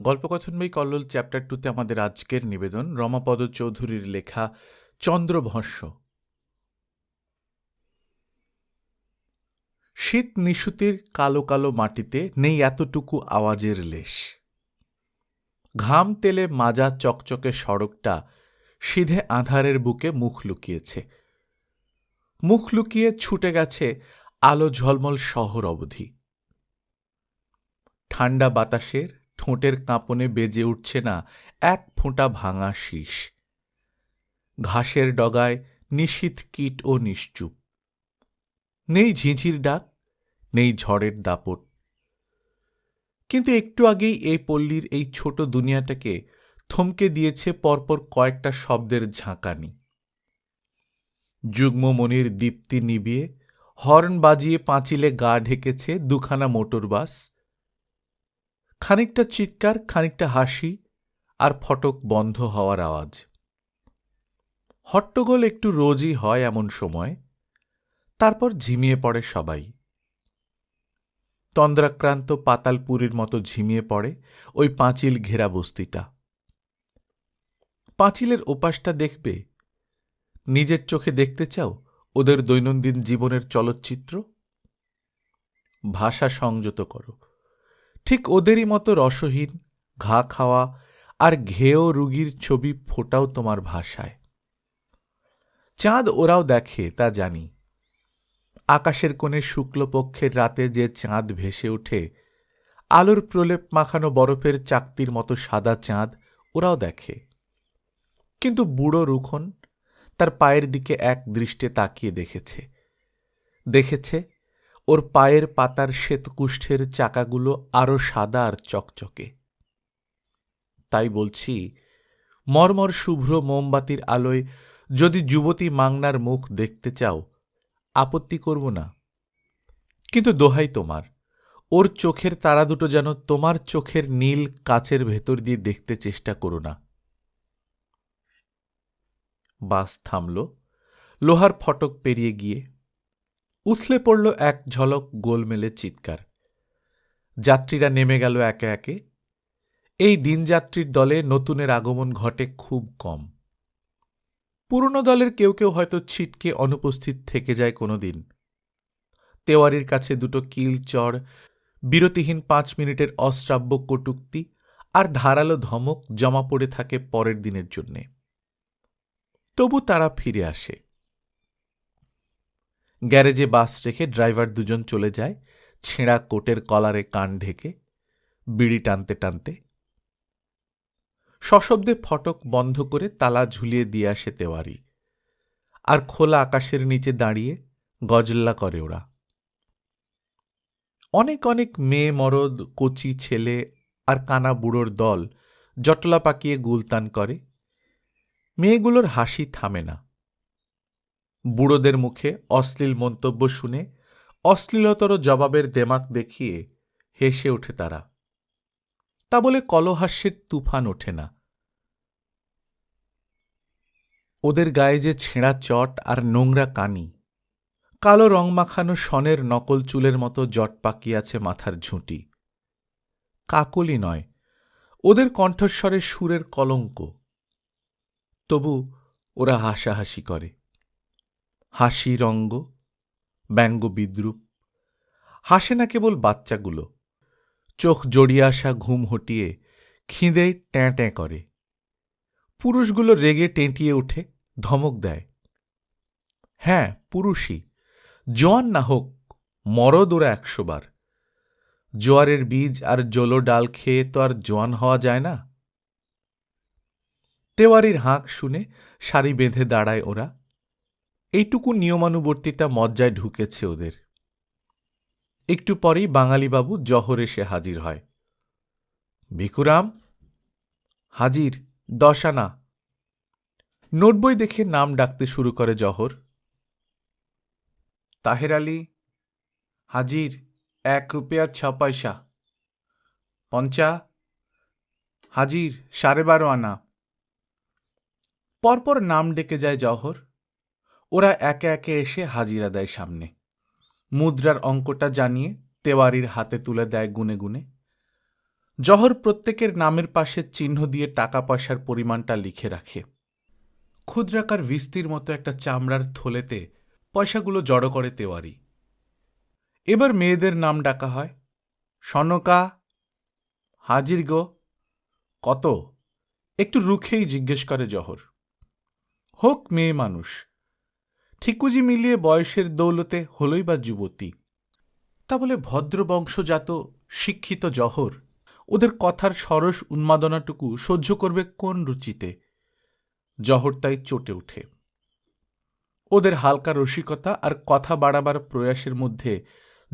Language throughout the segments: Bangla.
গল্পকথন বই কল্লোল চ্যাপ্টার টুতে আমাদের আজকের নিবেদন রমাপদ চৌধুরীর লেখা চন্দ্রভস্য শীত নিশুতির কালো কালো মাটিতে নেই এতটুকু আওয়াজের লেশ। ঘাম তেলে মাজা চকচকে সড়কটা সিধে আধারের বুকে মুখ লুকিয়েছে। মুখ লুকিয়ে ছুটে গেছে আলো ঝলমল শহর অবধি। ঠান্ডা বাতাসের ঠোঁটের কাঁপনে বেজে উঠছে না এক ফোঁটা ভাঙা শীষ। ঘাসের ডগায় নিশীথ কীট ও নিশ্চুপ। নেই ঝিঝির ডাক, নেই ঝড়ের দাপট। কিন্তু একটু আগেই এই পল্লীর এই ছোট দুনিয়াটাকে থমকে দিয়েছে পরপর কয়েকটা শব্দের ঝাঁকানি। যুগ্মমণির দীপ্তি নিবিয়ে, হর্ন বাজিয়ে পাঁচিলে গা ঢেকেছে দুখানা মোটর বাস খানিকটা চিৎকার, খানিকটা হাসি আর ফটক বন্ধ হওয়ার আওয়াজ। হট্টগোল একটু রোজই হয় এমন সময়, তারপর ঝিমিয়ে পড়ে সবাই। তন্দ্রাক্রান্ত পাতালপুরীর মতো ঝিমিয়ে পড়ে ওই পাঁচিল ঘেরা বস্তিটা। পাঁচিলের ওপাশটা দেখবে? নিজের চোখে দেখতে চাও ওদের দৈনন্দিন জীবনের চলচ্চিত্র? ভাষা সংযত করো। ঠিক ওদেরই মতো রসহীন, ঘা খাওয়া আর ঘেয় রুগীর ছবি ফোটাও তোমার ভাষায়। চাঁদ ওরাও দেখে, তা জানি। আকাশের কোণে শুক্লপক্ষের রাতে যে চাঁদ ভেসে ওঠে, আলোর প্রলেপ মাখানো বরফের চাকতির মতো সাদা চাঁদ ওরাও দেখে। কিন্তু বুড়ো রুখন তার পায়ের দিকে এক দৃষ্টে তাকিয়ে দেখেছে। দেখেছে ওর পায়ের পাতার শ্বেতকুষ্ঠের চাকাগুলো আরও সাদা আর চকচকে। তাই বলছি, মর্মর শুভ্র মোমবাতির আলোয় যদি যুবতী মাংনার মুখ দেখতে চাও, আপত্তি করব না। কিন্তু দোহাই তোমার, ওর চোখের তারা দুটো যেন তোমার চোখের নীল কাচের ভেতর দিয়ে দেখতে চেষ্টা করো না। বাস থামল, লোহার ফটক পেরিয়ে গিয়ে উথলে পড়ল এক ঝলক গোলমেলে চিৎকার। যাত্রীরা নেমে গেল একে একে। এই দিনযাত্রীর দলে নতুনের আগমন ঘটে খুব কম। পুরনো দলের কেউ কেউ হয়তো ছিটকে অনুপস্থিত থেকে যায় কোনো দিন তেওয়ারির কাছে দুটো কিল চড়, বিরতিহীন পাঁচ মিনিটের অশ্রাব্য কটুক্তি আর ধারালো ধমক জমা পড়ে থাকে পরের দিনের জন্যে। তবু তারা ফিরে আসে। গ্যারেজে বাস রেখে ড্রাইভার দুজন চলে যায়, ছেঁড়া কোটের কলারে কান ঢেকে, বিড়ি টানতে টানতে। সশব্দে ফটক বন্ধ করে তালা ঝুলিয়ে দিয়ে আসে তেওয়ারি। আর খোলা আকাশের নিচে দাঁড়িয়ে গজল্লা করে ওরা। অনেক অনেক মেয়ে, মরদ, কচি ছেলে আর কানা বুড়োর দল জটলা পাকিয়ে গুলতান করে। মেয়েগুলোর হাসি থামে না। বুড়োদের মুখে অশ্লীল মন্তব্য শুনে অশ্লীলতর জবাবের দেমাক দেখিয়ে হেসে ওঠে তারা। তা বলে কলহাস্যের তুফান ওঠে না। ওদের গায়ে যে ছেঁড়া চট আর নোংরা কানি, কালো রং মাখানো সনের নকল চুলের মতো জট পাকিয়াছে মাথার ঝুঁটি। কাকলি নয়, ওদের কণ্ঠস্বরে সুরের কলঙ্ক। তবু ওরা হাসাহাসি করে। হাসি রঙ্গ, ব্যঙ্গ বিদ্রুপ। হাসে না কেবল বাচ্চাগুলো। চোখ জড়িয়ে আসা ঘুম হটিয়ে খিঁদে ট্যাঁ ট্যাঁ করে। পুরুষগুলো রেগে টেঁটিয়ে উঠে ধমক দেয়। হ্যাঁ পুরুষই। জোয়ান না হোক, মরদ ওরা একশোবার জোয়ারের বীজ আর জলো ডাল খেয়ে তো আর জোয়ান হওয়া যায় না। তেওয়ারির হাঁক শুনে শাড়ি বেঁধে দাঁড়ায় ওরা। এইটুকু নিয়মানুবর্তিতা মজ্জায় ঢুকেছে ওদের। একটু পরেই বাঙালিবাবু জহর এসে হাজির হয়। ভিকুরাম হাজির, দশানা। নোটবই দেখে নাম ডাকতে শুরু করে জহর। তাহের আলী, হাজির, এক রুপিয়া ছ পয়সা। পঞ্চা, হাজির, সাড়ে বারো আনা। পরপর নাম ডেকে যায় জহর। ওরা একে একে এসে হাজিরা দেয় সামনে। মুদ্রার অঙ্কটা জানিয়ে তেওয়ারির হাতে তুলে দেয় গুনে গুনে। জহর প্রত্যেকের নামের পাশে চিহ্ন দিয়ে টাকা পয়সার পরিমাণটা লিখে রাখে। ক্ষুদ্রাকার ভিস্তির মতো একটা চামড়ার থলেতে পয়সাগুলো জড়ো করে তেওয়ারি। এবার মেয়েদের নাম ডাকা হয়, সনকা, হাজির গো, কত? একটু রুখেই জিজ্ঞেস করে জহর। হোক মেয়ে মানুষ ঠিকুজি মিলিয়ে বয়সের দৌলতে হলই বা যুবতী। তা বলে ভদ্রবংশজাত শিক্ষিত জহর, ওদের কথার সরস উন্মাদনাটুকু সহ্য করবে কোন রুচিতে? জহর তাই চটে ওঠে। ওদের হালকা রসিকতা আর কথা বাড়াবার প্রয়াসের মধ্যে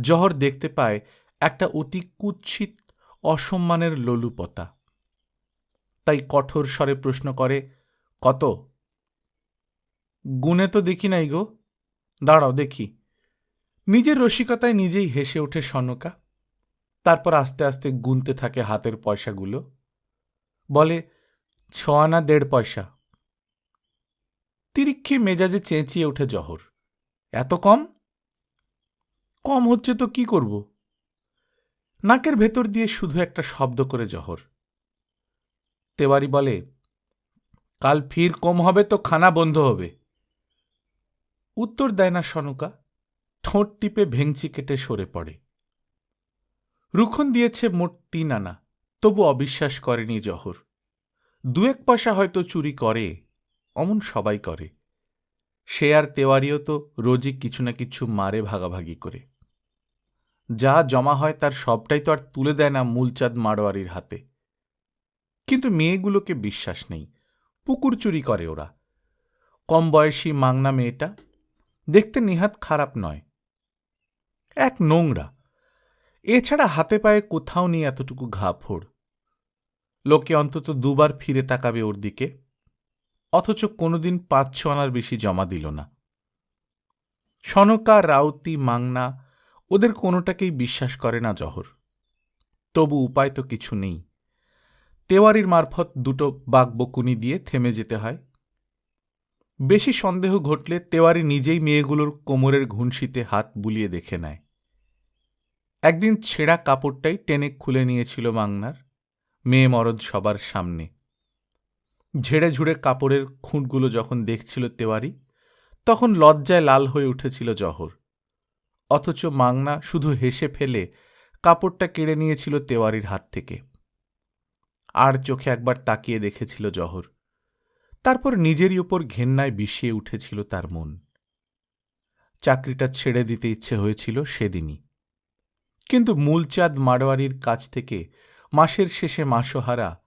জহর দেখতে পায় একটা অতি কুৎসিত, অসম্মানের লোলুপতা। তাই কঠোর স্বরে প্রশ্ন করে, কত? গুনে তো দেখি নাই গো। দাঁড়াও, দেখি। নিজের রসিকতায় নিজেই হেসে ওঠে সনকা। তারপর আস্তে আস্তে গুনতে থাকে হাতের পয়সাগুলো। বলে ছ আনা দেড় পয়সা। তিরিক্ষি মেজাজে চেঁচিয়ে ওঠে জহর। এত কম? কম হচ্ছে তো কি করব? নাকের ভেতর দিয়ে শুধু একটা শব্দ করে জহর। তেওয়ারি বলে, কাল ফির কম হবে তো খানা বন্ধ হবে। উত্তর দেয় না সনকা, ঠোঁট টিপে ভেংচি কেটে সরে পড়ে। রুখন দিয়েছে মোট তিন আনা, তবু অবিশ্বাস করেনি জহর। দু এক পয়সা হয়তো চুরি করে, অমন সবাই করে। সে আর তেওয়ারিও তো রোজই কিছু না কিছু মারে ভাগাভাগি করে। যা জমা হয় তার সবটাই তো আর তুলে দেয় না মূলচাঁদ মারোয়ারির হাতে। কিন্তু মেয়েগুলোকে বিশ্বাস নেই, পুকুর চুরি করে ওরা। কম বয়সী মাংনা মেয়েটা দেখতে নিহাত খারাপ নয়। এক নোংরা। এছাড়া হাতে পায়ে কোথাও নেই এতটুকু ঘাফড় লোকে অন্তত দুবার ফিরে তাকাবে ওর দিকে। অথচ কোনোদিন পাঁচ ছ আনার বেশি জমা দিল না। সনকা, রাউতি, মাংনা ওদের কোনোটাকেই বিশ্বাস করে না জহর। তবু উপায় তো কিছু নেই। তেওয়ারির মারফত দুটো বাঘবকুনি দিয়ে থেমে যেতে হয়। বেশি সন্দেহ ঘটলে তেওয়ারি নিজেই মেয়েগুলোর কোমরের ঘুনশিতে হাত বুলিয়ে দেখে নেয়। একদিন ছেঁড়া কাপড়টাই টেনে খুলে নিয়েছিল মাংনার, মেয়ে মরদ সবার সামনে। ঝেড়ে ঝুড়ে কাপড়ের খুঁটগুলো যখন দেখছিল তেওয়ারি, তখন লজ্জায় লাল হয়ে উঠেছিল জহর। অথচ মাংনা শুধু হেসে ফেলে কাপড়টা কেড়ে নিয়েছিল তেওয়ারির হাত থেকে। আর চোখে একবার তাকিয়ে দেখেছিল জহর। তারপর নিজেরই ওপর ঘেন্নায় বিষিয়ে উঠেছিল তার মন। চাকরিটা ছেড়ে দিতে ইচ্ছে হয়েছিল সেদিনই। কিন্তু মূলচাঁদ মারোয়ারির কাছ থেকে মাসের শেষে মাসোহারা,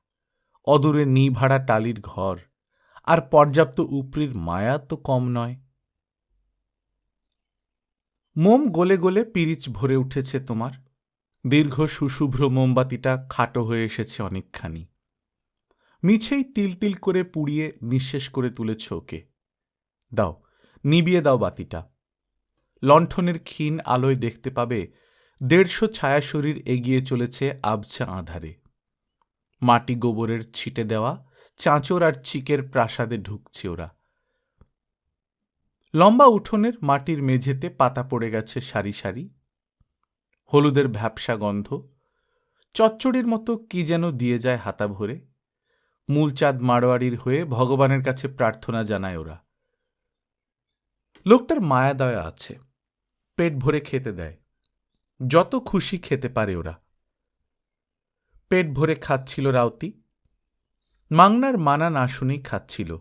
অদূরে নিভাড়া টালির ঘর আর পর্যাপ্ত উপরির মায়া তো কম নয়। মোম গলে গলে পিরিচ ভরে উঠেছে তোমার। দীর্ঘ সুশুভ্র মোমবাতিটা খাটো হয়ে এসেছে অনেকখানি। মিছেই তিল তিল করে পুড়িয়ে নিঃশেষ করে তুলেছ ওকে। দাও, নিবিয়ে দাও বাতিটা। লণ্ঠনের ক্ষীণ আলোয় দেখতে পাবে, দেড়শো ছায়া শরীর এগিয়ে চলেছে আবছা আধারে। মাটি গোবরের ছিটে দেওয়া, চাঁচর আর চিকের প্রাসাদে ঢুকছে ওরা। লম্বা উঠোনের মাটির মেঝেতে পাতা পড়ে গেছে সারি সারি। হলুদের ভ্যাপসা গন্ধ, চচ্চড়ির মতো কি যেন দিয়ে যায় হাতা ভরে। মূলচাঁদ মারোয়ারির হয়ে ভগবানের কাছে প্রার্থনা জানায় ওরা। লোকটার মায়া দয়া আছে, পেট ভরে খেতে দেয়, যত খুশি খেতে পারে ওরা। পেট ভরে খাচ্ছিল রাউতি, মাংনার মানা না শুনেই খাচ্ছিল।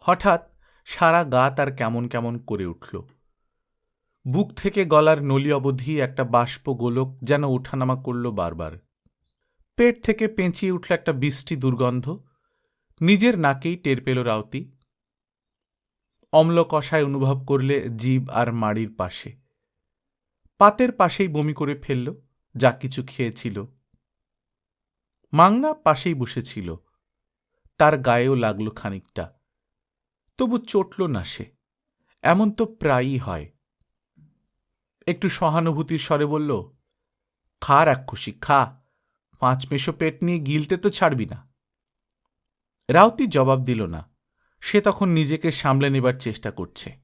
হঠাৎ সারা গা তার কেমন কেমন করে উঠল। বুক থেকে গলার নলি অবধি একটা বাষ্প গোলক যেন ওঠানামা করল বারবার। পেট থেকে পেঁচিয়ে উঠল একটা বৃষ্টি দুর্গন্ধ। নিজের নাকেই টের পেল রাউতি। অম্ল কষায় অনুভব করলে জীব আর মাড়ির পাশে। পাতের পাশেই বমি করে ফেলল, যা কিছু খেয়েছিল। মাংনা পাশেই বসেছিল। তার গায়েও লাগল খানিকটা। তবু চটল না সে। এমন তো প্রায়ই হয়। একটু সহানুভূতির স্বরে বলল, খা রাক্ষসী, খা। পাঁচ মেশো পেট নিয়ে গিলতে তো ছাড়বি না। রাউতি জবাব দিল না। সে তখন নিজেকে সামলে নেবার চেষ্টা করছে।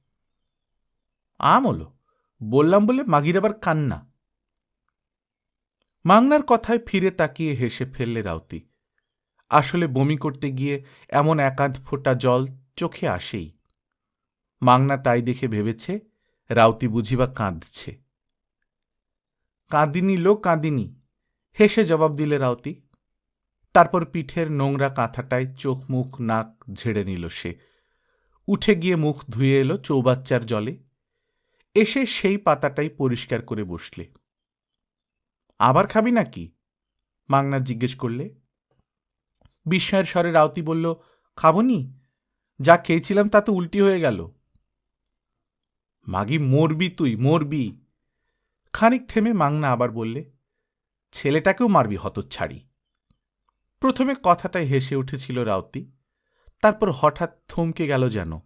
আম হলো, বললাম বলে মাগির আবার কান্না। মাংনার কথায় ফিরে তাকিয়ে হেসে ফেললে রাউতি। আসলে বমি করতে গিয়ে এমন একাধ ফোঁটা জল চোখে আসেই। মাংনা তাই দেখে ভেবেছে, রাউতি বুঝিবা কাঁদছে। কাঁদিনি লো, কাঁদিনি। হেসে জবাব দিলে রাউতি তারপর পিঠের নোংরা কাঁথাটায় চোখ, মুখ, নাক ঝেড়ে নিল সে। উঠে গিয়ে মুখ ধুয়ে এলো চৌবাচ্চার জলে। এসে সেই পাতাটাই পরিষ্কার করে বসলে। আবার খাবি নাকি? মাংনা জিজ্ঞেস করলে। বিস্ময়ের স্বরে রাউতি বলল, খাবনি? যা খেয়েছিলাম তা তো উল্টি হয়ে গেল। মাগি, মরবি তুই, মরবি। খানিক থেমে মাংনা আবার বললে ছেলেটাকেও মারবি হতচ্ছাড়ি। প্রথমে কথাটায় হেসে উঠেছিল রাউতি, তারপর হঠাৎ থমকে গেল যেন।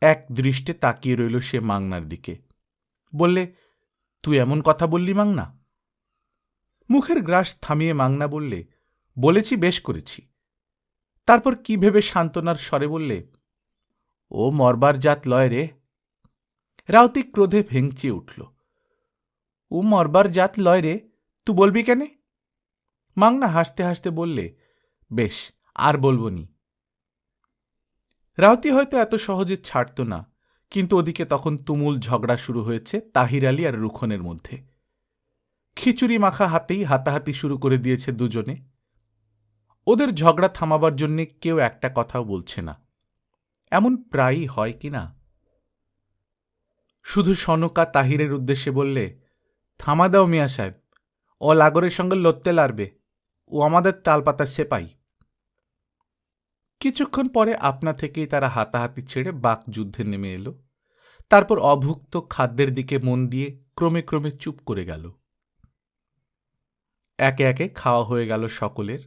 এক দৃষ্টে তাকিয়ে রইল সে মাংনার দিকে। বললে, তুই এমন কথা বললি মাংনা? মুখের গ্রাস থামিয়ে মাংনা বললে, বলেছি, বেশ করেছি। তারপর কি ভেবে সান্ত্বনার স্বরে বললে, ও মরবার জাত লয় রে। রাউতি ক্রোধে ভেঙচিয়ে উঠল, ও মরবার জাত লয় রে? তু বলবি কেনে? মাংনা হাসতে হাসতে বললে, বেশ, আর বলব নি। রাউতি হয়তো এত সহজে ছাড়ত না, কিন্তু ওদিকে তখন তুমুল ঝগড়া শুরু হয়েছে তাহির আলী আর রুখনের মধ্যে। খিচুড়ি মাখা হাতেই হাতাহাতি শুরু করে দিয়েছে দুজনে। ওদের ঝগড়া থামাবার জন্যে কেউ একটা কথাও বলছে না। এমন প্রায়ই হয় কি না? শুধু সনকা তাহিরের উদ্দেশ্যে বললে, থামা দাও মিয়া সাহেব ও লাগরের সঙ্গে লড়তে লারবে ও আমাদের তালপাতার সেপাই। কিছুক্ষণ পরে আপনা থেকেই তারা হাতাহাতি ছেড়ে বাক যুদ্ধে নেমে এলো। তারপর অভুক্ত খাদ্যের দিকে মন দিয়ে ক্রমে ক্রমে চুপ করে গেল। একে একে খাওয়া হয়ে গেল সকলের।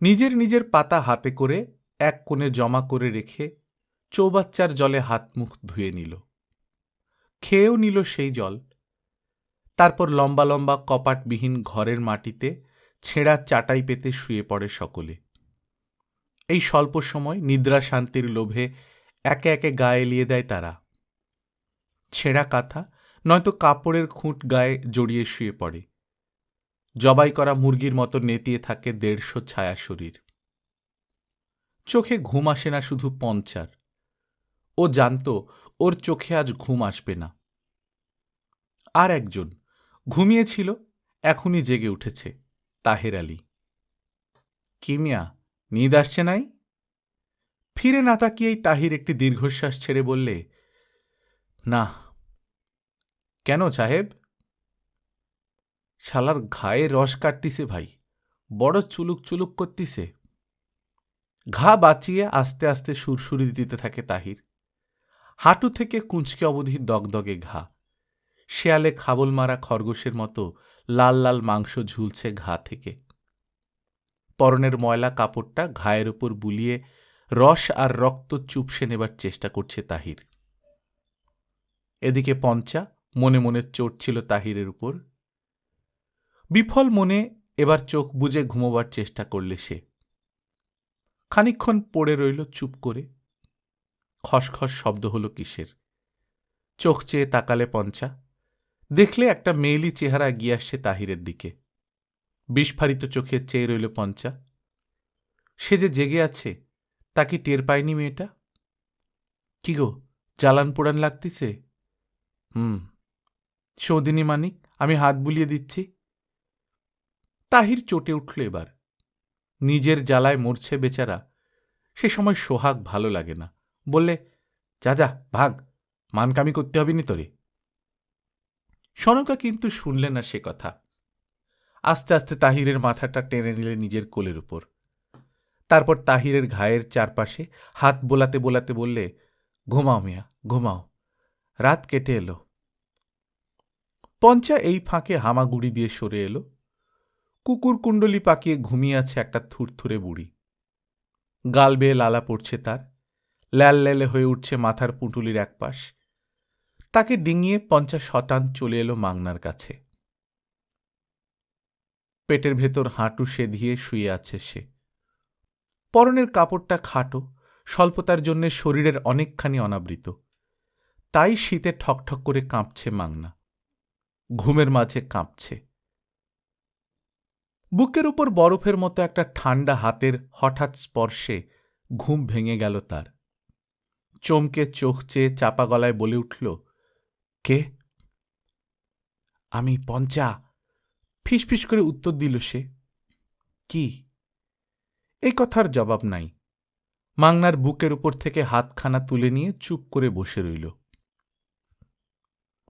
নিজের নিজের পাতা হাতে করে এক কোণে জমা করে রেখে চৌবাচ্চার জলে হাত মুখ ধুয়ে নিল। খেয়েও নিল সেই জল। তারপর লম্বা লম্বা কপাটবিহীন ঘরের মাটিতে ছেঁড়া চাটাই পেতে শুয়ে পড়ে সকলে। এই স্বল্প সময় নিদ্রা শান্তির লোভে একে একে গায়ে এলিয়ে দেয় তারা। ছেঁড়া কাঁথা, নয়তো কাপড়ের খুঁট গায়ে জড়িয়ে শুয়ে পড়ে। জবাই করা মুরগির মতো নেতিয়ে থাকে দেড়শো ছায়া শরীর। চোখে ঘুম আসে না শুধু পঞ্চার। ও জানত, ওর চোখে আজ ঘুম আসবে না। আর একজন ঘুমিয়েছিল, এখনই জেগে উঠেছে তাহের আলী। কিমিয়া নিদ আসছে নাই? ফিরে না তাকিয়েই তাহির একটি দীর্ঘশ্বাস ছেড়ে বললে, না। কেন সাহেব? শালার ঘায়ে রস কাটতিছে ভাই, বড় চুলুক চুলুক করতিছে। ঘা বাঁচিয়ে আস্তে আস্তে সুরসুরি দিতে থাকে তাহির। হাঁটু থেকে কুঁচকে অবধি দগদগে ঘা। শেয়ালে খাবল মারা খরগোশের মতো লাল লাল মাংস ঝুলছে ঘা থেকে। পরনের ময়লা কাপড়টা ঘায়ের ওপর বুলিয়ে রস আর রক্ত চুপসে নেবার চেষ্টা করছে তাহির। এদিকে পঞ্চা মনে মনে চড়ছিল তাহিরের উপর। বিফল মনে এবার চোখ বুজে ঘুমোবার চেষ্টা করলে সে। খানিক্ষণ পড়ে রইল চুপ করে। খসখস শব্দ হলো কিসের? চোখ চেয়ে তাকালে পঞ্চা। দেখলে একটা মেয়েলি চেহারা এগিয়ে আসছে তাহিরের দিকে। বিস্ফারিত চোখে চেয়ে রইল পঞ্চা। সে যে জেগে আছে, তা কি টের পায়নি মেয়েটা? কি গো, জ্বালান পোড়ান লাগতেছে? হুম, সৌদিনী মানিক, আমি হাত বুলিয়ে দিচ্ছি। তাহির চটে উঠল এবার। নিজের জ্বালায় মরছে বেচারা। সে সময় সোহাগ ভালো লাগে না। বললে, যা যা, ভাগ, মানকামি করতে হবে নি তোরে? সনকা কিন্তু শুনলে না সে কথা। আস্তে আস্তে তাহিরের মাথাটা টেনে নিলে নিজের কোলের উপর। তারপর তাহিরের ঘায়ের চারপাশে হাত বোলাতে বোলাতে বললে, ঘুমাও মিয়া, ঘুমাও। রাত কেটে এলো। পঞ্চা এই ফাঁকে হামাগুড়ি দিয়ে সরে এলো। কুকুর কুণ্ডলি পাকিয়ে ঘুমিয়ে আছে একটা থুরথুরে বুড়ি। গাল বেয়ে লালা পড়ছে তার। ল্যাল হয়ে উঠছে মাথার পুঁটুলির এক পাশ তাকে ডিঙিয়ে পঞ্চাশ শতান চলে এলো মাংনার কাছে। পেটের ভেতর হাঁটু সেধিয়ে শুয়ে আছে সে। পরনের কাপড়টা খাটো, স্বল্পতার জন্যে শরীরের অনেকখানি অনাবৃত। তাই শীতে ঠকঠক করে কাঁপছে মাংনা ঘুমের মাঝে কাঁপছে। বুকের উপর বরফের মতো একটা ঠান্ডা হাতের হঠাৎ স্পর্শে ঘুম ভেঙে গেল তার। চমকে চোখ চেয়ে চাপা গলায় বলে উঠল কে? আমি পঞ্চা। ফিসফিস করে উত্তর দিল সে। কি? এই কথার জবাব নাই। মাংনার বুকের উপর থেকে হাতখানা তুলে নিয়ে চুপ করে বসে রইল।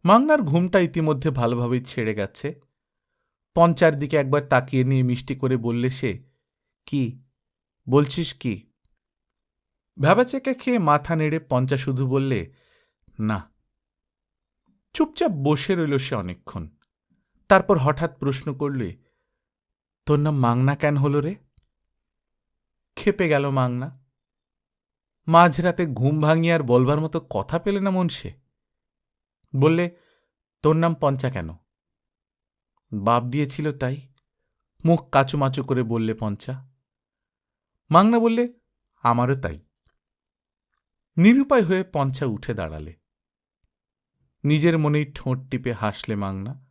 মাংনার ঘুমটা ইতিমধ্যে ভালোভাবেই ছেড়ে গেছে। পঞ্চার দিকে একবার তাকিয়ে নিয়ে মিষ্টি করে বললে সে, কি? বলছিস কি? ভ্যাবাচেকা খেয়ে মাথা নেড়ে পঞ্চা শুধু বললে, না। চুপচাপ বসে রইল সে অনেকক্ষণ। তারপর হঠাৎ প্রশ্ন করলে, তোর নাম মাংনা কেন হলো রে? খেপে গেল মাংনা। মাঝরাতে ঘুম ভাঙিয়ে আর বলবার মতো কথা পেলে না মন সে? বললে, তোর নাম পঞ্চা কেন? বাপ দিয়েছিল তাই। মুখ কাচুমাচু করে বললে পঞ্চা। মাংনা বললে, আমারও তাই। নিরুপায় হয়ে পঞ্চা উঠে দাঁড়ালে। নিজের মনেই ঠোঁট টিপে হাসলে মাংনা।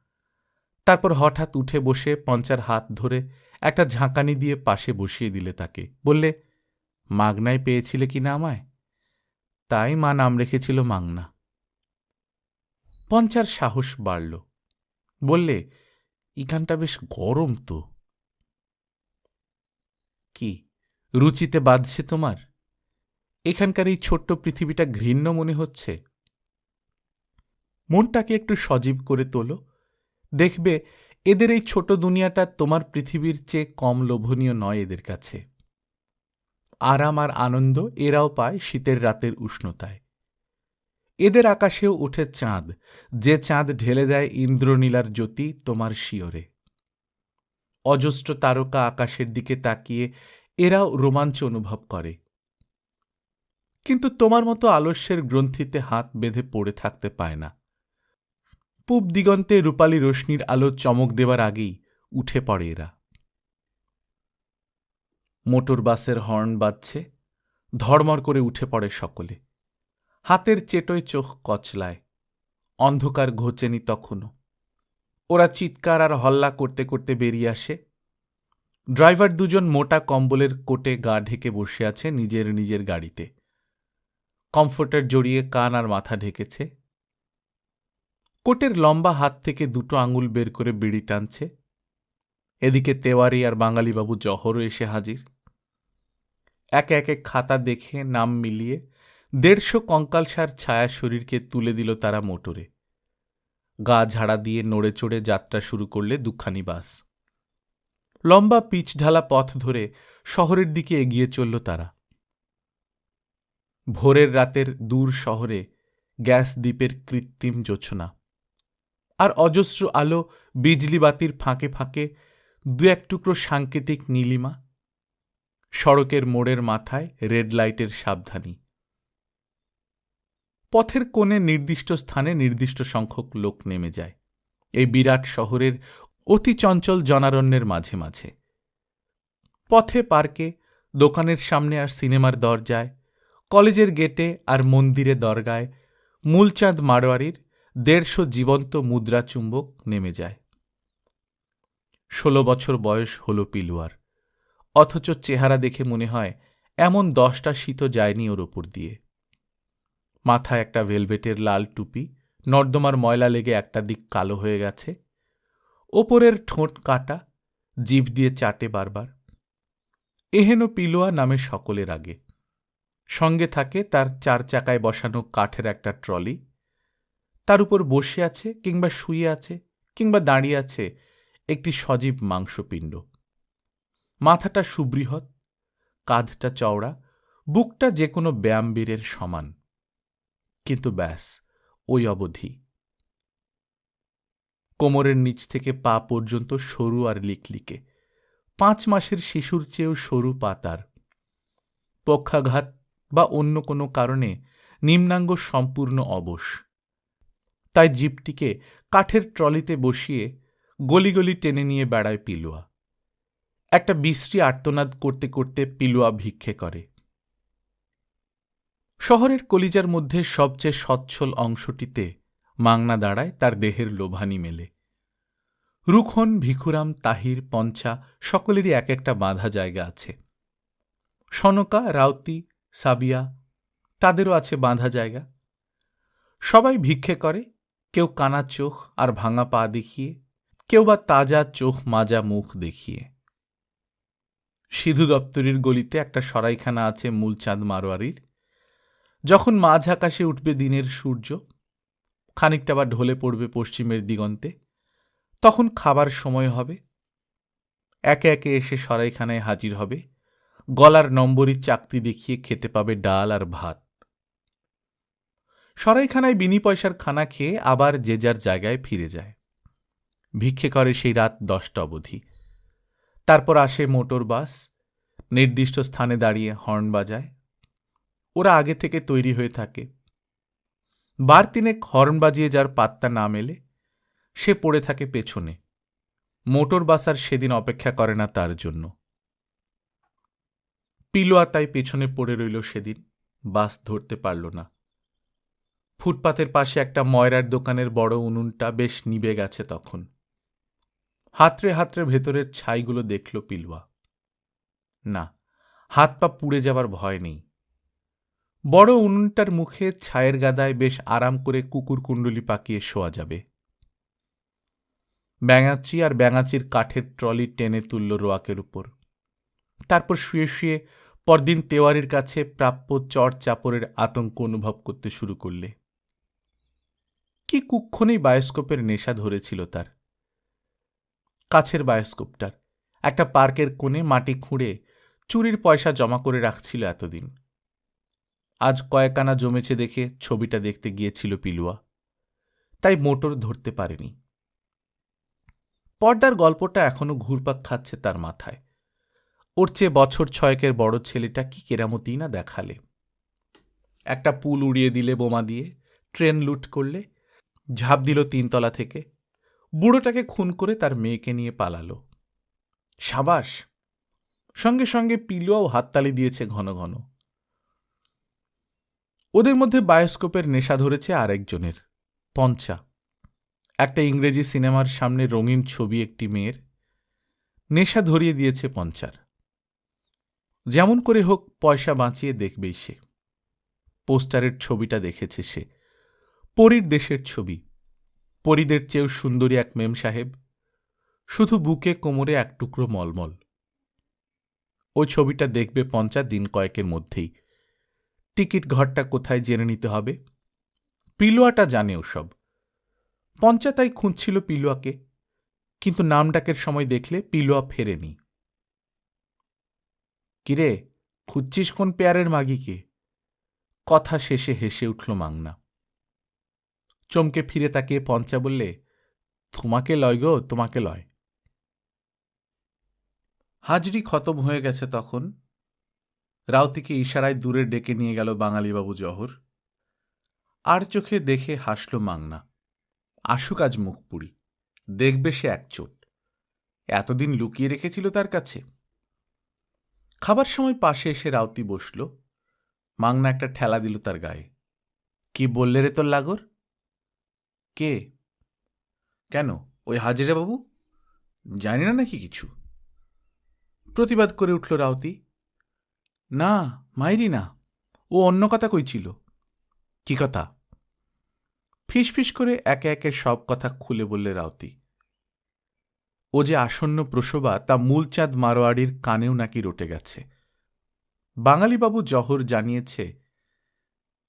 তারপর হঠাৎ উঠে বসে পঞ্চার হাত ধরে একটা ঝাঁকানি দিয়ে পাশে বসিয়ে দিলে তাকে। বললে, মাগনায় পেয়েছিলে কি না আমায়? তাই মা নাম রেখেছিল মাংনা। পঞ্চার সাহস বাড়ল। বললে এখানটা বেশ গরম তো। কি, রুচিতে বাঁধছে তোমার? এখানকার এই ছোট্ট পৃথিবীটা ঘৃণ্য মনে হচ্ছে? মনটাকে একটু সজীব করে তোলো। দেখবে এদের এই ছোট দুনিয়াটা তোমার পৃথিবীর চেয়ে কম লোভনীয় নয় এদের কাছে। আরাম আর আনন্দ এরাও পায় শীতের রাতের উষ্ণতায়। এদের আকাশেও উঠে চাঁদ, যে চাঁদ ঢেলে দেয় ইন্দ্রনীলার জ্যোতি তোমার শিয়রে। অজস্র তারকা আকাশের দিকে তাকিয়ে এরাও রোমাঞ্চ অনুভব করে। কিন্তু তোমার মতো আলস্যের গ্রন্থিতে হাত বেঁধে পড়ে থাকতে পায় না। পূব দিগন্তে রূপালী রশ্মির আলো চমক দেবার আগেই উঠে পড়ে এরা। মোটর বাসের হর্ন বাজছে, ধড়মড় করে উঠে পড়ে সকলে। হাতের চেটোয় চোখ কচলায়, অন্ধকার ঘোচেনি তখনও। ওরা চিৎকার আর হল্লা করতে করতে বেরিয়ে আসে। ড্রাইভার দুজন মোটা কম্বলের কোটে গা ঢেকে বসে আছে নিজের নিজের গাড়িতে। কমফোর্টার জড়িয়ে কান আর মাথা ঢেকেছে। কোটের লম্বা হাত থেকে দুটো আঙুল বের করে বিড়ি টানছে। এদিকে তেওয়ারি আর বাঙালিবাবু জহরও এসে হাজির। একে একে খাতা দেখে, নাম মিলিয়ে দেড়শো কঙ্কালসার ছায়া শরীরকে তুলে দিল তারা মোটরে। গা ঝাড়া দিয়ে নড়ে চড়ে যাত্রা শুরু করলে দুখানি বাস। লম্বা পিচ ঢালা পথ ধরে শহরের দিকে এগিয়ে চলল তারা। ভোরের রাতের দূর শহরে গ্যাস দ্বীপের কৃত্রিম জোছনা। আর অজস্র আলো বিজলি বাতির ফাঁকে ফাঁকে দু এক টুকরো সাংকেতিক নীলিমা সড়কের মোড়ের মাথায় রেড লাইটের সাবধানী। পথের কোণে নির্দিষ্ট স্থানে নির্দিষ্ট সংখ্যক লোক নেমে যায়। এই বিরাট শহরের অতি চঞ্চল জনারণ্যের মাঝে মাঝে। পথে পার্কে, দোকানের সামনে আর সিনেমার দরজায়, কলেজের গেটে আর মন্দিরে দরগায়, মূলচাঁদ মারোয়ারির দেড়শো জীবন্ত মুদ্রা চুম্বক নেমে যায়। ষোলো বছর বয়স হল পিলুয়ার। অথচ চেহারা দেখে মনে হয়, এমন দশটা শীত যায়নি ওর ওপর দিয়ে। মাথায় একটা ভেলভেটের লাল টুপি, নর্দমার ময়লা লেগে একটা দিক কালো হয়ে গেছে। ওপরের ঠোঁট কাটা, জিভ দিয়ে চাটে বারবার। এহেন পিলোয়া নামে সকলের আগে। সঙ্গে থাকে তার চার চাকায় বসানো কাঠের একটা ট্রলি। তার উপর বসে আছে কিংবা শুয়ে আছে কিংবা দাঁড়িয়ে আছে একটি সজীব মাংসপিণ্ড। মাথাটা সুবৃহৎ, কাঁধটা চওড়া, বুকটা যে কোনো ব্যায়ামবীরের সমান। কিন্তু ব্যাস, ওই অবধি। কোমরের নিচ থেকে পা পর্যন্ত সরু আর লিকলিকে। পাঁচ মাসের শিশুর চেয়েও সরু পা তার। পক্ষাঘাত বা অন্য কোনো কারণে নিম্নাঙ্গ সম্পূর্ণ অবশ। তাই জিপটিকে কাঠের ট্রলিতে বসিয়ে গলি গলি টেনে নিয়ে বেড়ায় পিলুয়া। একটা বিশ্রী আর্তনাদ করতে করতে পিলুয়া ভিক্ষে করে। শহরের কলিজার মধ্যে সবচেয়ে সচ্ছল অংশটিতে মাংনা দাঁড়ায় তার দেহের লোভানি মেলে। রুখন ভিখুরাম, তাহির, পঞ্চা সকলেরই এক একটা বাঁধা জায়গা আছে। সনকা, রাউতি, সাবিয়া, তাদেরও আছে বাঁধা জায়গা। সবাই ভিক্ষে করে কেউ কানা চোখ আর ভাঙা পা দেখিয়ে, কেউ বা তাজা চোখ মাজা মুখ দেখিয়ে। সিধু দপ্তরির গলিতে একটা সরাইখানা আছে মূলচাঁদ মারোয়ারির। যখন মাঝ আকাশে উঠবে দিনের সূর্য, খানিকটা বা ঢলে পড়বে পশ্চিমের দিগন্তে, তখন খাবার সময় হবে। একে একে এসে সরাইখানায় হাজির হবে। গলার নম্বরই চাকতি দেখিয়ে খেতে পাবে ডাল আর ভাত। সরাইখানায় বিনি পয়সার খানা খেয়ে আবার যে যার জায়গায় ফিরে যায়। ভিক্ষে করে সেই রাত দশটা অবধি। তারপর আসে মোটর বাস, নির্দিষ্ট স্থানে দাঁড়িয়ে হর্ন বাজায়। ওরা আগে থেকে তৈরি হয়ে থাকে। বার তিনেক হর্ন বাজিয়ে যার পাত্তা না মেলে, সে পড়ে থাকে পেছনে। মোটর বাস আর সেদিন অপেক্ষা করে না তার জন্য। পিলোয়া তাই পেছনে পড়ে রইল সেদিন, বাস ধরতে পারল না। ফুটপাতের পাশে একটা ময়রার দোকানের বড় উনুনটা বেশ নিবে গেছে তখন। হাতড়ে হাতড়ে ভেতরের ছাইগুলো দেখল পিলুয়া। না, হাত পা পুড়ে যাবার ভয় নেই। বড় উনুনটার মুখে ছায়ের গাদায় বেশ আরাম করে কুকুর কুণ্ডলি পাকিয়ে শোয়া যাবে। ব্যাঙাচি আর ব্যাঙাচির কাঠের ট্রলি টেনে তুলল রোয়াকের উপর। তারপর শুয়ে শুয়ে পরদিন তেওয়ারির কাছে প্রাপ্য চট চাপড়ের আতঙ্ক অনুভব করতে শুরু করলে। কি কুক্ষণেই বায়োস্কোপের নেশা ধরেছিল তার? কাছের বায়োস্কোপটার, একটা পার্কের কোণে মাটি খুঁড়ে চুরির পয়সা জমা করে রাখছিল এতদিন। আজ কয়েকানা জমেছে দেখে ছবিটা দেখতে গিয়েছিল পিলুয়া। তাই মোটর ধরতে পারেনি। পর্দার গল্পটা এখনও ঘুরপাক খাচ্ছে তার মাথায়। ওর চেয়ে বছর ছয়েকের বড় ছেলেটা কি কেরামতি না দেখালে? একটা পুল উড়িয়ে দিলে বোমা দিয়ে, ট্রেন লুট করলে ঝাঁপ দিল তিনতলা থেকে। বুড়োটাকে খুন করে তার মেয়েকে নিয়ে পালালো। সাবাস, সঙ্গে সঙ্গে পিলুয়াও হাততালি দিয়েছে ঘন ঘন। ওদের মধ্যে বায়োস্কোপের নেশা ধরেছে আরেকজনের, পঞ্চা। একটা ইংরেজি সিনেমার সামনে রঙিন ছবি একটি মেয়ের, নেশা ধরিয়ে দিয়েছে পঞ্চার। যেমন করে হোক পয়সা বাঁচিয়ে দেখবেই সে। পোস্টারের ছবিটা দেখেছে সে। পরীর দেশের ছবি। পরীদের চেয়েও সুন্দরী এক মেম সাহেব। শুধু বুকে কোমরে এক টুকরো মলমল। ওই ছবিটা দেখবে পঞ্চা দিন কয়েকের মধ্যেই। টিকিট ঘরটা কোথায় জেনে নিতে হবে? পিলুয়াটা জানে ওসব। পঞ্চা তাই খুঁজছিল পিলুয়াকে, কিন্তু নাম ডাকের সময় দেখলে পিলুয়া ফেরেনি। কিরে, খুঁজছিস কোন পেয়ারের মাগিকে? কথা শেষে হেসে উঠল মাংনা। চমকে ফিরে তাকিয়ে পঞ্চা বললে, তোমাকে লয় গো, তোমাকে লয়। হাজরি খতম হয়ে গেছে তখন। রাউতিকে ইশারায় দূরে ডেকে নিয়ে গেল বাঙালিবাবু জহর। আর চোখে দেখে হাসল মাংনা। আসুক আজ মুখ পুড়ি দেখবে সে এক চোট। এতদিন লুকিয়ে রেখেছিল তার কাছে। খাবার সময় পাশে এসে রাউতি বসল। মাংনা একটা ঠেলা দিল তার গায়ে। কি বললে রে তোর লাগর? কে? কেন? ওই হাজিরা বাবু? জানি না নাকি কিছু। প্রতিবাদ করে উঠল রাউতি। না, মাইরি না। ও অন্য কথা কইছিল। কি কথা? ফিস করে একে একে সব কথা খুলে বললে রাউতি। ও যে আসন্ন প্রসবা তা মূলচাঁদ মারোয়াড়ির কানেও নাকি রটে গেছে। বাঙালিবাবু জহর জানিয়েছে,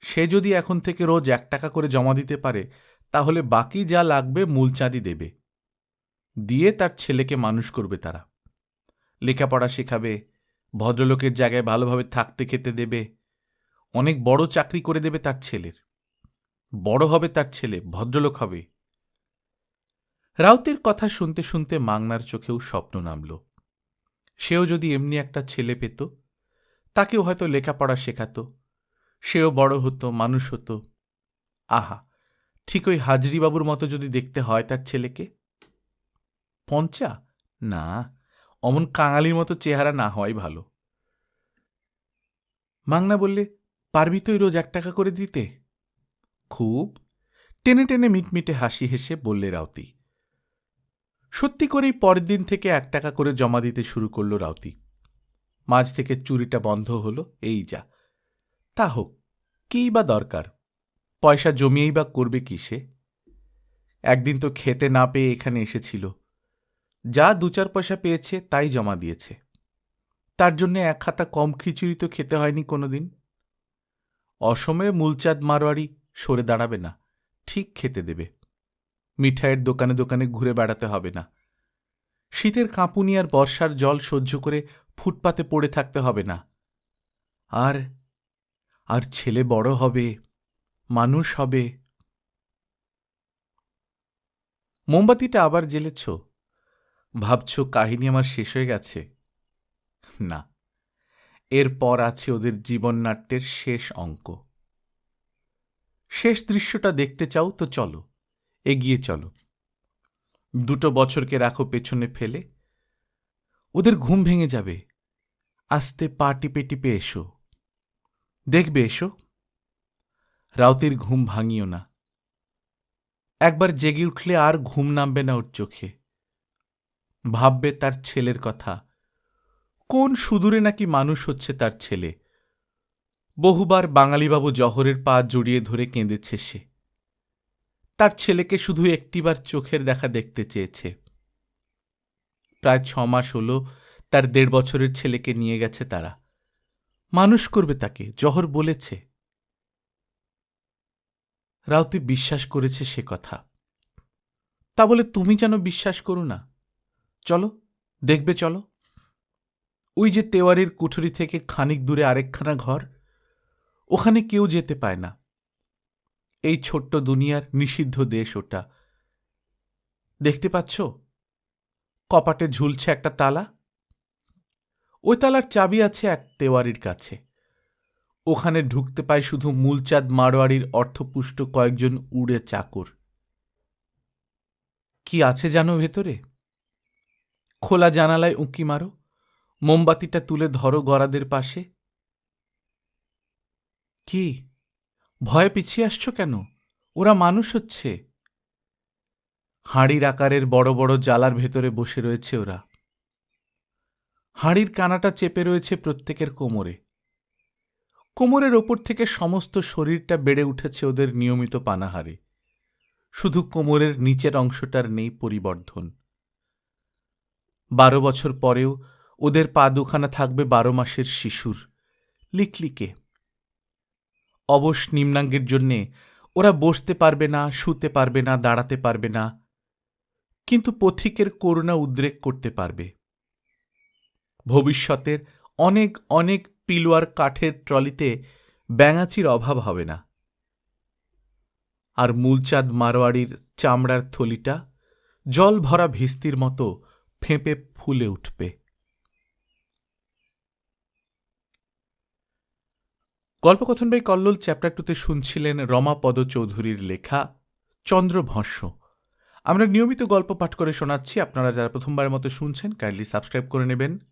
সে যদি এখন থেকে রোজ এক টাকা করে জমা দিতে পারে তাহলে বাকি যা লাগবে মূলচাঁদই দেবে। দিয়ে তার ছেলেকে মানুষ করবে তারা। লেখাপড়া শেখাবে, ভদ্রলোকের জায়গায় ভালোভাবে থাকতে খেতে দেবে, অনেক বড় চাকরি করে দেবে তার ছেলের। বড় হবে তার ছেলে, ভদ্রলোক হবে। রাউতের কথা শুনতে শুনতে মাংনার চোখেও স্বপ্ন নামল। সেও যদি এমনি একটা ছেলে পেত, তাকেও হয়তো লেখাপড়া শেখাত, সেও বড় হতো, মানুষ হতো। আহা! ঠিক ওই হাজরিবাবুর মতো যদি দেখতে হয় তার ছেলেকে? পঞ্চা? না, অমন কাঙালির মতো চেহারা না হওয়াই ভালো। মাংনা বললে, পারবি তুই রোজ এক টাকা করে দিতে? খুব। টেনে টেনে মিটমিটে হাসি হেসে বললে রাউতি, সত্যি করেই পরের দিন থেকে এক টাকা করে জমা দিতে শুরু করল রাউতি। মাঝ থেকে চুরিটা বন্ধ হলো, এই যা। তা হোক, কী বা দরকার? পয়সা জমিয়েই বা করবে কিসে একদিন তো খেতে না পেয়ে এখানে এসেছিল। যা দু চার পয়সা পেয়েছে তাই জমা দিয়েছে। তার জন্য এক খাতা কম খিচুড়ি তো খেতে হয়নি কোনোদিন। অসময়ে মূলচাঁদ মারোয়ারি সরে দাঁড়াবে না, ঠিক খেতে দেবে। মিঠাইয়ের দোকানে দোকানে ঘুরে বেড়াতে হবে না। শীতের কাঁপুনি আর বর্ষার জল সহ্য করে ফুটপাতে পড়ে থাকতে হবে না। আর আর ছেলে বড় হবে। মানুষ হবে। মোমবাতিটা আবার জ্বেলেছ? ভাবছ কাহিনী আমার শেষ হয়ে গেছে? না, এরপর আছে ওদের জীবননাট্যের শেষ অঙ্ক। শেষ দৃশ্যটা দেখতে চাও তো চলো, এগিয়ে চলো। দুটো বছরকে রাখো পেছনে ফেলে। ওদের ঘুম ভেঙে যাবে। আস্তে পা টিপে টিপে এসো। দেখবে এসো। রাউতির ঘুম ভাঙিও না। একবার জেগে উঠলে আর ঘুম নামবে না ওর চোখে। ভাববে তার ছেলের কথা। কোন সুদূরে নাকি মানুষ হচ্ছে তার ছেলে। বহুবার বাঙালিবাবু জহরের পা জড়িয়ে ধরে কেঁদেছে সে। তার ছেলেকে শুধু একটিবার চোখের দেখা দেখতে চেয়েছে। প্রায় ছ মাস হল তার দেড় বছরের ছেলেকে নিয়ে গেছে তারা। মানুষ করবে তাকে, জহর বলেছে। রাউতি বিশ্বাস করেছে সে কথা। তা বলে তুমি যেন বিশ্বাস করো না। চলো, দেখবে চলো। ওই যে তেওয়ারির কুঠুরি থেকে খানিক দূরে আরেকখানা ঘর, ওখানে কেউ যেতে পায় না। এই ছোট্ট দুনিয়ার নিষিদ্ধ দেশ ওটা। দেখতে পাচ্ছ? কপাটে ঝুলছে একটা তালা। ওই তালার চাবি আছে এক তেওয়ারির কাছে। ওখানে ঢুকতে পায় শুধু মূলচাঁদ মারোয়ারির অর্থপুষ্ট কয়েকজন উড়ে চাকর। কি আছে জানো ভেতরে? খোলা জানালায় উঁকি মারো, মোমবাতিটা তুলে ধরো গড়াদের পাশে। কি? ভয়ে পিছিয়ে আসছো কেন? ওরা মানুষ হচ্ছে। হাঁড়ির আকারের বড় বড় জালার ভেতরে বসে রয়েছে ওরা। হাঁড়ির কানাটা চেপে রয়েছে প্রত্যেকের কোমরে। কোমরের ওপর থেকে সমস্ত শরীরটা বেড়ে উঠেছে ওদের নিয়মিত পানাহারে। শুধু কোমরের নিচের অংশটার নেই পরিবর্ধন। বারো বছর পরেও ওদের পা দুখানা থাকবে বারো মাসের শিশুর, লিকলিকে। অবশ নিম্নাঙ্গের জন্যে ওরা বসতে পারবে না, শুতে পারবে না, দাঁড়াতে পারবে না, কিন্তু পথিকের করুণা উদ্রেক করতে পারবে। ভবিষ্যতের অনেক অনেক পিলুয়ার কাঠের ট্রলিতে ব্যাঙাচির অভাব হবে না। আর মূলচাঁদ মারোয়াড়ির চামড়ার থলিটা জল ভরা ভিস্তির মতো ফেঁপে ফুলে উঠবে। গল্পকথন বাই কল্লোল চ্যাপ্টার টুতে শুনছিলেন রমাপদ চৌধুরীর লেখা চন্দ্রভস্য আমরা নিয়মিত গল্প পাঠ করে শোনাচ্ছি। আপনারা যারা প্রথমবারের মতো শুনছেন কাইন্ডলি সাবস্ক্রাইব করে নেবেন।